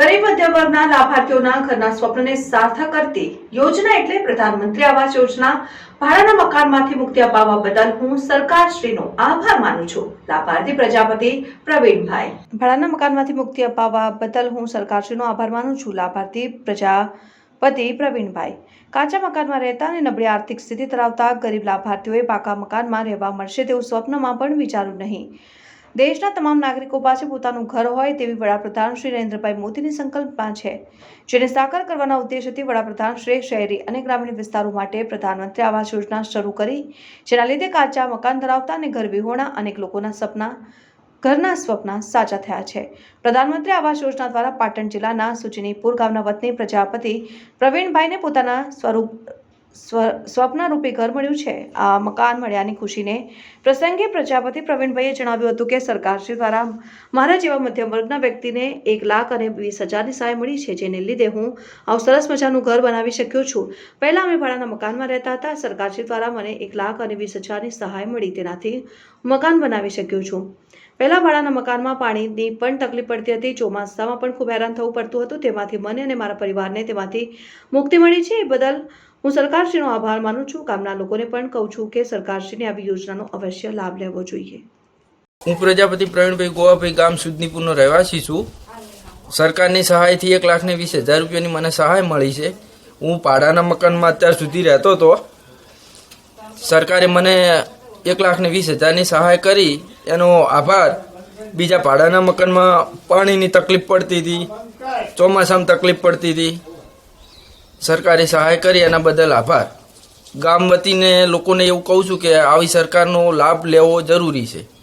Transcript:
ગરીબ મધ્યમ લાભાર્થીઓના ઘરના સ્વપ્નને સાર્થક કરતી યોજના એટલે પ્રધાનમંત્રી આવાસ યોજના. ભાડાના મકાનમાંથી મુક્તિ અપાવવા બદલ હું સરકારશ્રીનો આભાર માનું છું. લાભાર્થી પ્રજાપતિ પ્રવીણભાઈ. ભાડાના મકાનમાંથી મુક્તિ અપાવવા બદલ હું સરકારશ્રીનો આભાર માનું છું. લાભાર્થી પ્રજાપતિ પ્રવીણભાઈ. કાચા મકાનમાં રહેતા અને નબળી આર્થિક સ્થિતિ ધરાવતા ગરીબ લાભાર્થીઓએ પાકા મકાનમાં રહેવા મળશે તેવું સ્વપ્નમાં પણ વિચાર્યું નહીં. દેશના તમામ નાગરિકો પાસે પોતાનું ઘર હોય તેવી વડાપ્રધાન શ્રી નરેન્દ્રભાઈ મોદીની સંકલ્પના છે, જેને સાકાર કરવાના ઉદ્દેશથી વડાપ્રધાન શ્રી શહેરી અને ગ્રામીણ વિસ્તારો માટે પ્રધાનમંત્રી આવાસ યોજના શરૂ કરી, જેના લીધે કાચા મકાન ધરાવતા અને ઘર વિહોણા અનેક લોકોના સપના, ઘરના સ્વપ્ન સાચા થયા છે. પ્રધાનમંત્રી આવાસ યોજના દ્વારા પાટણ જિલ્લાના સુચિનીપુર ગામના વતની પ્રજાપતિ પ્રવીણભાઈને પોતાના સ્વરૂપ સ્વ- સ્વપ્નરૂપી ઘર મળ્યું છે. આ મકાન મળ્યાની ખુશીને પ્રસંગે પ્રજાપતિ પ્રવીણભાઈએ જણાવ્યું હતું કે સરકારશ્રી દ્વારા મારા જેવા મધ્યમ વર્ગના વ્યક્તિને એક લાખ અને વીસ હજારની સહાય મળી છે, જેને લીધે હું આવું સરસ મજાનું ઘર બનાવી શક્યો છું. પહેલાં અમે ભાડાના મકાનમાં રહેતા હતા. સરકારશ્રી દ્વારા મને એક લાખ અને વીસ હજારની સહાય મળી, તેનાથી મકાન બનાવી શક્યો છું. પહેલાં ભાડાના મકાનમાં પાણીની પણ તકલીફ પડતી હતી. ચોમાસામાં પણ ખૂબ હેરાન થવું પડતું હતું. તેમાંથી મને અને મારા પરિવારને તેમાંથી મુક્તિ મળી છે. એ બદલ હું સરકારશ્રીનો આભાર માનું છું. ગામના લોકોને પણ કહું છું કે સરકારશ્રીની આવી યોજનાનો અવશ્ય લાભ લેવો જોઈએ. હું પ્રજાપતિ પ્રવીણભાઈ ગોવાભાઈ ગામ સુદનીપુરનો રહેવાસી છું. સરકારની સહાયથી એક લાખ ને વીસ હજાર રૂપિયાની મને સહાય મળી છે. હું ભાડાના મકાનમાં અત્યાર સુધી રહેતો હતો. સરકારે મને એક લાખ ને વીસ હજારની સહાય કરી. એનો આભાર. બીજા ભાડાના મકાનમાં પાણીની તકલીફ પડતી હતી. ચોમાસામાં તકલીફ પડતી હતી. સરકારે સહાય કરી એના બદલ આભાર. ગામ વતીને લોકોને એવું કહું છું કે આવી સરકારનો લાભ લેવો જરૂરી છે.